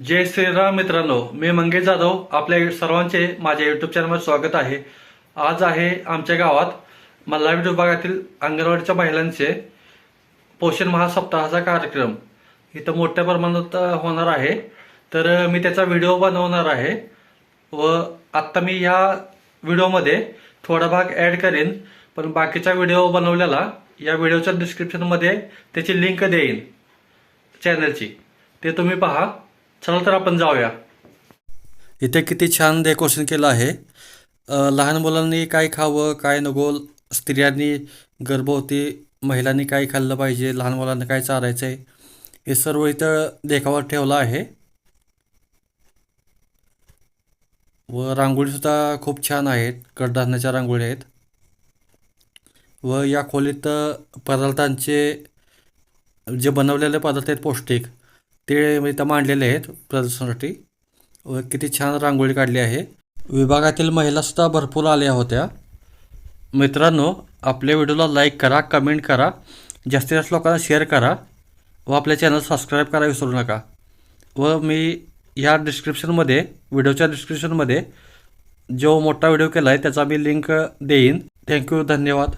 जय श्रीराम मित्रांनो मी मंगेश जाधव आपल्या सर्वांचे माझ्या युट्यूब चॅनलवर स्वागत आहे. आज आहे आमच्या गावात मल्हार विभागातील अंगणवाडीच्या महिलांचे पोषण महासप्ताहाचा कार्यक्रम. इथं मोठ्या प्रमाणात होणार आहे. तर मी त्याचा व्हिडिओ बनवणार आहे व आत्ता मी ह्या व्हिडिओमध्ये थोडा भाग ॲड करेन पण बाकीचा व्हिडिओ बनवलेला या व्हिडिओच्या डिस्क्रिप्शनमध्ये त्याची लिंक देईन चॅनलची ते तुम्ही पहा. चला तर आपण जाऊया. इथे किती छान डेकोरेशन केलं आहे. लहान मुलांनी काय खावं काय नको स्त्रियांनी गर्भवती महिलांनी काय खाल्लं पाहिजे लहान मुलांना काय चारायचं आहे हे सर्व इथं देखावर ठेवलं आहे. व रांगोळीसुद्धा खूप छान आहेत कडधान्याच्या रांगोळी आहेत. व या खोलीत पदार्थांचे जे बनवलेले पदार्थ आहेत पौष्टिक ते इथं मांडलेले आहेत प्रदर्शनासाठी. व किती छान रांगोळी काढली आहे. विभागातील महिलासुद्धा भरपूर आल्या होत्या. मित्रांनो आपल्या व्हिडिओला लाईक करा कमेंट करा जास्तीत जास्त लोकांना शेअर करा व आपल्या चॅनल सबस्क्राईब करा विसरू नका. व मी ह्या डिस्क्रिप्शनमध्ये व्हिडिओच्या डिस्क्रिप्शनमध्ये जो मोठा व्हिडिओ केला आहे त्याचा मी लिंक देईन. थँक्यू धन्यवाद.